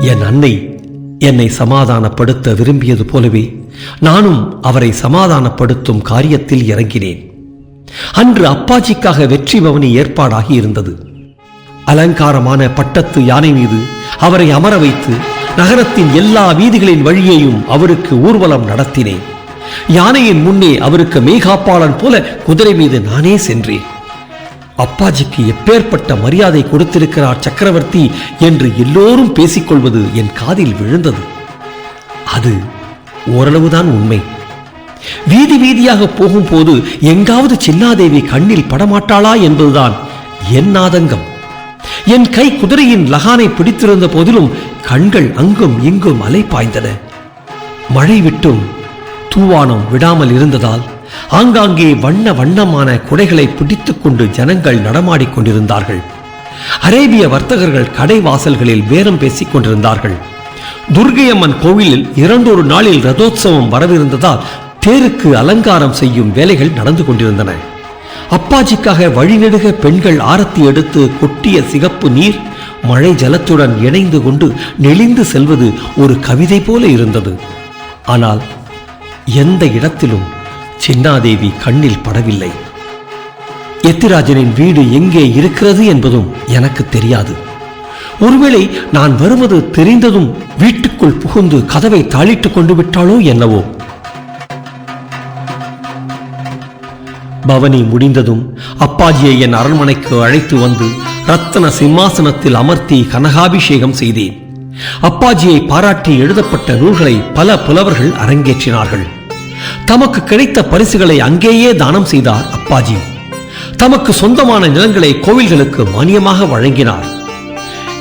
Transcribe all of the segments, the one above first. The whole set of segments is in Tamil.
என் அன்னை என்னை சமாதானப்படுத்த விரும்பியது போலவே நானும் அவரை சமாதானப்படுத்தும் காரியத்தில் இறங்கினேன். அன்று அப்பாஜிக்காக வெற்றி பவனி ஏற்பாடாகி இருந்தது. அலங்காரமான பட்டத்து யானை மீது அவரை அமர வைத்து நகரத்தின் எல்லா வீதிகளின் வழியையும் அவருக்கு ஊர்வலம் நடத்தினேன். யானையின் முன்னே அவருக்கு மேகாப்பாளன் போல குதிரை மீது நானே சென்றேன். அப்பாஜிக்கு எப்பேற்பட்ட மரியாதை கொடுத்திருக்கிறார் சக்கரவர்த்தி என்று எல்லோரும் பேசிக்கொள்வது என் காதில் விழுந்தது. அது ஓரளவுதான் உண்மை. வீதி வீதியாக போகும்போது எங்காவது சின்னாதேவி கண்ணில் படமாட்டாளா என்பதுதான் என் ஆதங்கம். என் கை குதிரையின் லகானை பிடித்திருந்த போதிலும் கண்கள் அங்கும் இங்கும் அலை பாய்ந்தன மழை விட்டும் தூவானம் விடாமல் இருந்ததால் ஆங்காங்கே வண்ண வண்ணமான குடைகளை பிடித்துக் கொண்டு ஜனங்கள் நடமாடிக் கொண்டிருந்தார்கள். அரேபிய வர்த்தகர்கள் கடை வாசல்களில் பேரம் பேசிக் கொண்டிருந்தார்கள். துர்கையம்மன் கோவிலில் இரண்டொரு நாளில் ரதோத்சவம் வரவிருந்ததால் தேருக்கு அலங்காரம் செய்யும் வேலைகள் நடந்து கொண்டிருந்தன. அப்பாஜிக்காக வழிநெடுக பெண்கள் ஆரத்தி எடுத்து கொட்டிய சிகப்பு நீர் மழை ஜலத்துடன் இணைந்து கொண்டு நெளிந்து செல்வது ஒரு கவிதை போல இருந்தது. ஆனால் எந்த இடத்திலும் சின்னாதேவி கண்ணில் படவில்லை. எத்திராஜனின் வீடு எங்கே இருக்கிறது என்பதும் எனக்கு தெரியாது. ஒருவேளை நான் வருவது தெரிந்ததும் வீட்டுக்குள் புகுந்து கதவை தாளிட்டுக் கொண்டு விட்டாளோ என்னவோ? பவனி முடிந்ததும் அப்பாஜியை என் அரண்மனைக்கு அழைத்து வந்து ரத்தன சிம்மாசனத்தில் அமர்த்தி கனகாபிஷேகம் செய்தேன். அப்பாஜியை பாராட்டி எழுதப்பட்ட நூல்களை பல புலவர்கள் அரங்கேற்றினார்கள். தமக்கு கிடைத்த பரிசுகளை அங்கேயே தானம் செய்தார் அப்பாஜி. தமக்கு சொந்தமான நிலங்களை கோவில்களுக்கு மானியமாக வழங்கினார்.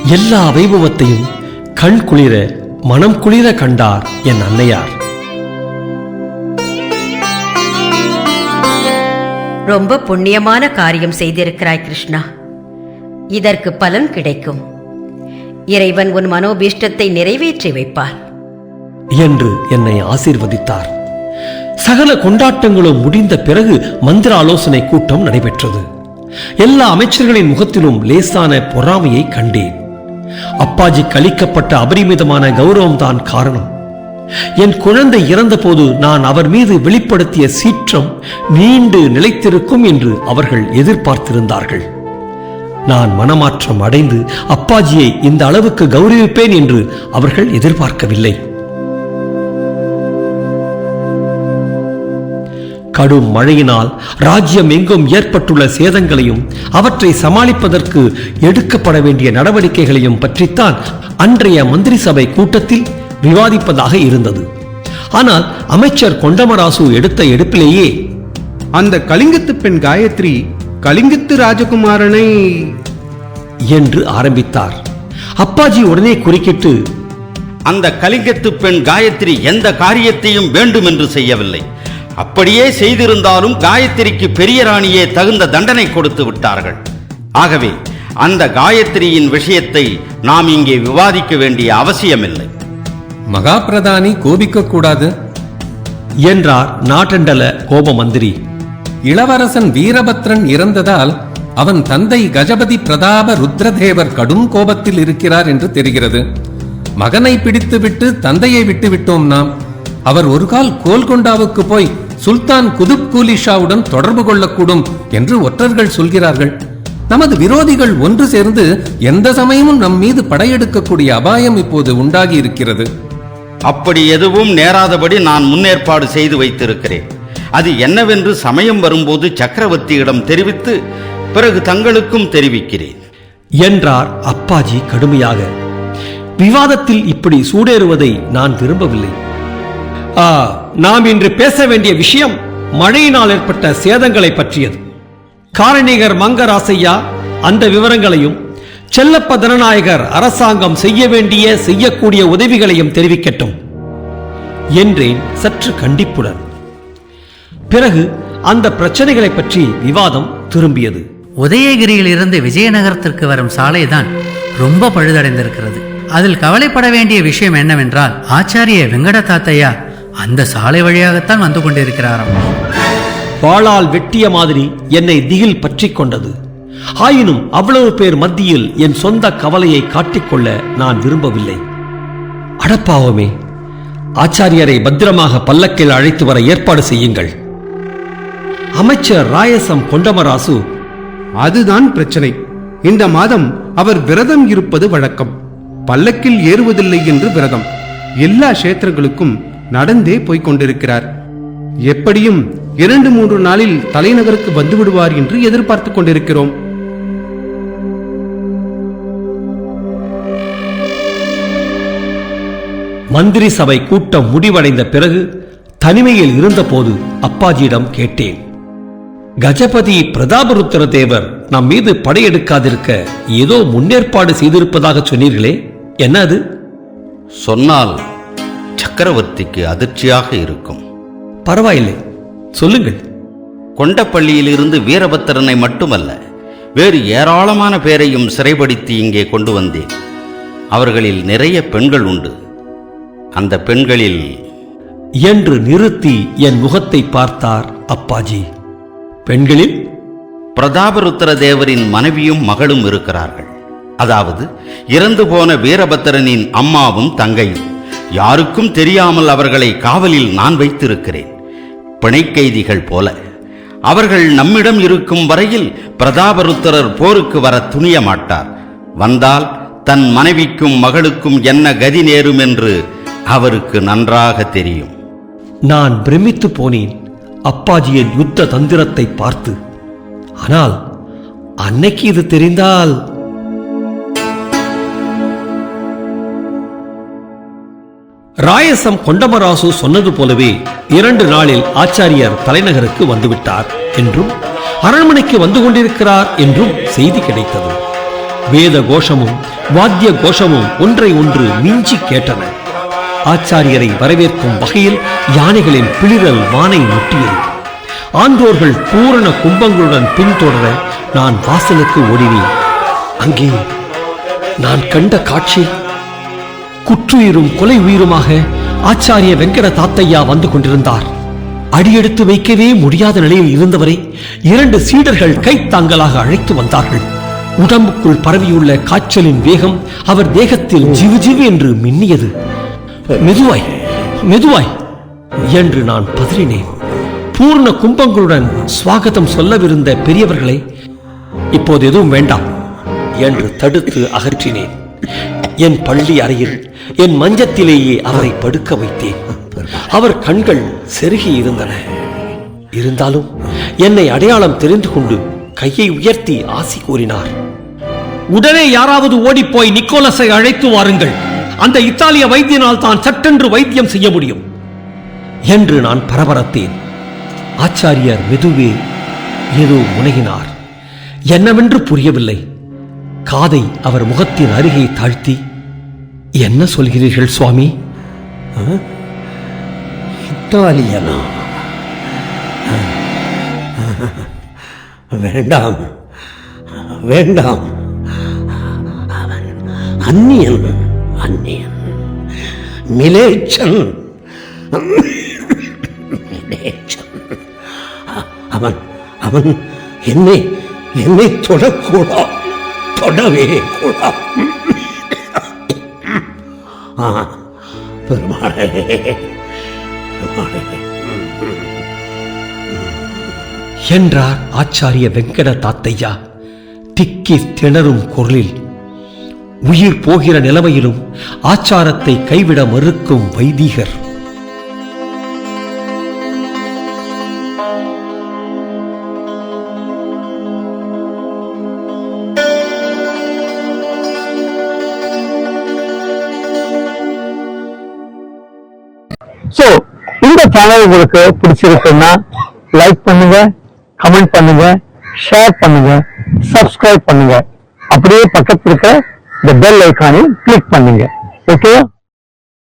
எல்லா வைபவத்தையும் கண் குளிர மனம் குளிர கண்டார் என் அன்னையார். ரொம்ப புண்ணியமான காரியம் செய்திருக்கிறாய் கிருஷ்ணா. இதற்கு பலன் கிடைக்கும். இறைவன் உன் மனோபீஷ்டத்தை நிறைவேற்றி வைப்பார். என்று என்னை ஆசீர்வதித்தார். சகல கொண்டாட்டங்களும் முடிந்த பிறகு மந்திர ஆலோசனை கூட்டம் நடைபெற்றது. எல்லா அமைச்சர்களின் முகத்திலும் லேசான பொறாமையை கண்டேன். அப்பாஜி கலிக்கப்பட்ட அபரிமிதமான கௌரவம்தான் காரணம். என் குழந்தை இறந்தபோது நான் அவர் மீது வெளிப்படுத்திய சீற்றம் நீண்டு நிலைத்திருக்கும் என்று அவர்கள் எதிர்பார்த்திருந்தார்கள். நான் மனமாற்றம் அடைந்து அப்பாஜியை இந்த அளவுக்கு கௌரவிப்பேன் என்று அவர்கள் எதிர்பார்க்கவில்லை. கடும் மழையினால் ராஜ்யம் எங்கும் ஏற்பட்டுள்ள சேதங்களையும் அவற்றை சமாளிப்பதற்கு எடுக்கப்பட வேண்டிய நடவடிக்கைகளையும் பற்றித்தான் அன்றைய மந்திரி சபை கூட்டத்தில் விவாதிப்பதாக இருந்தது. ஆனால் அமைச்சர் கொண்டமராசு எடுத்த எடுப்பிலேயே அந்த கலிங்கத்து பெண் காயத்ரி கலிங்கத்து ராஜகுமாரனை என்று ஆரம்பித்தார். அப்பாஜி உடனே குறுக்கிட்டு அந்த கலிங்கத்து பெண் காயத்ரி எந்த காரியத்தையும் வேண்டும் என்று செய்யவில்லை. அப்படியே செய்திருந்தாலும் காயத்ரிக்கு பெரிய ராணியே தகுந்த தண்டனை கொடுத்து விட்டார்கள். ஆகவே அந்த காயத்ரியின் விஷயத்தை நாம் இங்கே விவாதிக்க வேண்டிய அவசியமில்லை. மகாபிரதானி கோபிக்க கூடாது என்றார் நாட்டண்டல கோப மந்திரி இளவரசன் வீரபத்ரன் இறந்ததால் அவன் தந்தை கஜபதி பிரதாப ருத்ரதேவர் கடும் கோபத்தில் இருக்கிறார் என்று தெரிகிறது. மகனை பிடித்துவிட்டு தந்தையை விட்டு விட்டோம் நாம். அவர் ஒரு கால் கோல்கொண்டாவுக்கு போய் சுல்தான் குதுப் கூலிஷாவுடன் தொடர்பு கொள்ளக்கூடும் என்று ஒற்றர்கள் சொல்கிறார்கள். நமது விரோதிகள் ஒன்று சேர்ந்து எந்த சமயமும் நம் மீது படையெடுக்கக்கூடிய அபாயம் இப்போது உண்டாகி இருக்கிறது அப்படி எதுவும் நேராதபடி நான் முன்னேற்பாடு செய்து வைத்திருக்கிறேன். அது என்னவென்று சமயம் வரும்போது சக்கரவர்த்தியிடம் தெரிவித்து பிறகு தங்களுக்கும் தெரிவிக்கிறேன். என்றார் அப்பாஜி கடுமையாக. விவாதத்தில் இப்படி சூடேறுவதை நான் விரும்பவில்லை. ஆ, நாம் இன்று பேச வேண்டிய விஷயம் மழையினால் ஏற்பட்ட சேதங்களை பற்றியது. காரணிகர் மங்கராசையா அந்த விவரங்களையும் செல்லப்ப தனநாயகர் அரசாங்கம் செய்ய வேண்டிய செய்யக்கூடிய உதவிகளையும் தெரிவிக்கட்டும் என்றேன் சற்று கண்டிப்புடன். பிறகு அந்த பிரச்சனைகளை பற்றி விவாதம் திரும்பியது. உதயகிரியில் இருந்து விஜயநகரத்திற்கு வரும் சாலைதான் ரொம்ப பழுதடைந்திருக்கிறது. அதில் கவலைப்பட வேண்டிய விஷயம் என்னவென்றால் ஆச்சாரிய வெங்கட தாத்தையா அந்த சாலை வழியாகத்தான் வந்து கொண்டிருக்கிறாராம். வாளால் வெட்டிய மாதிரி என்னை திகில் பற்றிக் கொண்டது. ஆயினும் அவ்வளவு பேர் மத்தியில் என் சொந்த கவலையை காட்டிக்கொள்ள நான் விரும்பவில்லை. அடப்பாவமே ஆச்சாரியரை பத்திரமாக பல்லக்கில் அழைத்து வர ஏற்பாடு செய்யுங்கள். அமைச்சர் ராயசம் கொண்டமராசு அதுதான் பிரச்சனை. இந்த மாதம் அவர் விரதம் இருப்பது வழக்கம். பல்லக்கில் ஏறுவதில்லை என்று விரதம். எல்லா கஷேத்திரங்களுக்கும் நடந்தே போய்க் கொண்டிருக்கிறார் எப்படியும் இரண்டு மூன்று நாளில் தலைநகருக்கு வந்து விடுவார் என்று எதிர்பார்த்துக் கொண்டிருக்கிறோம். மந்திரி சபை கூட்டம் முடிவடைந்த பிறகு தனிமையில் இருந்தபோது அப்பாஜியிடம் கேட்டேன். கஜபதி பிரதாபருத்திர தேவர் நம் மீது படையெடுக்காதிருக்க ஏதோ முன்னேற்பாடு செய்திருப்பதாக சொன்னீர்களே என்ன அது சொன்னால் சக்கரவர்த்திக்கு அதிர்ச்சியாக இருக்கும். பரவாயில்லை. சொல்லுங்கள். கொண்டப்பள்ளியிலிருந்து வீரபத்திரனை மட்டுமல்ல வேறு ஏராளமான பேரையும் சிறைப்படுத்தி இங்கே கொண்டு வந்தேன். அவர்களில் நிறைய பெண்கள் உண்டு. அந்த பெண்களில் என்று நிறுத்தி என் முகத்தை பார்த்தார் அப்பாஜி. பெண்களில்? பிரதாபருத்திர தேவரின் மனைவியும் மகளும் இருக்கிறார்கள். அதாவது இறந்து போன வீரபத்திரனின் அம்மாவும் தங்கையும். யாருக்கும் தெரியாமல் அவர்களை காவலில் நான் வைத்திருக்கிறேன். பிணைக்கைதிகள் போல. அவர்கள் நம்மிடம் இருக்கும் வரையில் பிரதாபருத்திரர் போருக்கு வர துணிய மாட்டார் வந்தால் தன் மனைவிக்கும் மகளுக்கும் என்ன கதி நேரும் என்று அவருக்கு நன்றாக தெரியும். நான் பிரமித்து போனேன். அப்பாஜியின் யுத்த தந்திரத்தை பார்த்து. ஆனால் அன்னைக்கு இது தெரிந்தால் ராயசம் கொண்டமராசு சொன்னது போலவே இரண்டு நாளில் ஆச்சாரியர் தலைநகருக்கு வந்துவிட்டார் என்றும் அரண்மனைக்கு வந்து கொண்டிருக்கிறார் என்றும் செய்தி கிடைத்தது. வேத கோஷமும் வாத்திய கோஷமும் ஒன்றை ஒன்று மிஞ்சி கேட்டன. ஆச்சாரியரை வரவேற்கும் வகையில் யானைகளின் பிளிரல் வானை முட்டியது. ஆன்றோர்கள் பூரண கும்பங்களுடன் பின்தொடர நான் வாசலுக்கு ஓடினேன். அங்கே நான் கண்ட காட்சி குற்றுயிரும் கொலை உயிருமாக ஆச்சாரிய வெங்கட தாத்தையா வந்து கொண்டிருந்தார். அடியெடுத்து வைக்கவே முடியாத நிலையில் இருந்தவரை இரண்டு சீடர்கள் கைத்தாங்கலாக அழைத்து வந்தார்கள். உடம்புக்குள் பரவியுள்ள காய்ச்சலின் வேகம் அவர் தேகத்தில் ஜிவு ஜிவு என்று மின்னியது. மெதுவாய் மெதுவாய் என்று நான் பதறினேன். பூர்ண கும்பங்களுடன் சுவாகதம் சொல்லவிருந்த பெரியவர்களை இப்போது எதுவும் வேண்டாம் என்று தடுத்து அகற்றினேன். என் பள்ளி அறையில் என் மஞ்சத்திலேயே அவரை படுக்க வைத்தேன். அவர் கண்கள் செருகி இருந்தன. இருந்தாலும் என்னை அடையாளம் தெரிந்து கொண்டு கையை உயர்த்தி ஆசி கூறினார். உடனே யாராவது ஓடிப்போய் நிக்கோலஸை அழைத்து வாருங்கள். அந்த இத்தாலிய வைத்தியனால் தான் சட்டென்று வைத்தியம் செய்ய முடியும். என்று நான் பரபரத்தேன். ஆச்சாரியர் மெதுவே ஏதோ முனகினார். என்னவென்று புரியவில்லை. காதை அவர் முகத்தின் அருகே தாழ்த்தி என்ன சொல்கிறீர்கள் சுவாமி? இத்தாலியனா? வேண்டாம். வேண்டாம். அவன் அந்நியன். அந்நியன். மிலேச்சன். மிலேச்சன். அவன் அவன் என்னை என்னை தொடக்கூடா தொடவே கூடா பெருமாளே. என்றார் ஆச்சாரிய வெங்கட தாத்தையா. திக்கி திணறும் குரலில் உயிர் போகிற நிலைமையிலும் ஆச்சாரத்தை கைவிட மறுக்கும் வைதிகர். சேனல் உங்களுக்கு பிடிச்சிருக்குன்னா லைக் பண்ணுங்க கமெண்ட் பண்ணுங்க ஷேர் பண்ணுங்க சப்ஸ்கிரைப் பண்ணுங்க. அப்படியே பக்கத்தில் இருக்க இந்த பெல் ஐக்கானையும் கிளிக் பண்ணுங்க. ஓகே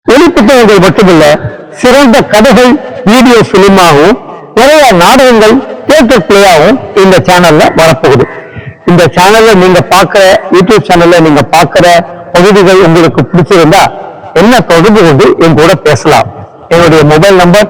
ஒளி புத்தகங்கள் மட்டுமில்ல சிறந்த கதைகள் வீடியோ பிலிமாகவும் நிறைய நாடகங்கள் தியேட்டர் பிளேயாகவும் இந்த சேனல்ல வரப்போகுது. இந்த சேனல்ல நீங்க பாக்குற யூடியூப் சேனல்ல நீங்க பாக்குற பகுதிகள் உங்களுக்கு பிடிச்சிருந்தா என்ன தொடர்பு கொண்டு என் கூட பேசலாம். என்னுடைய mobile number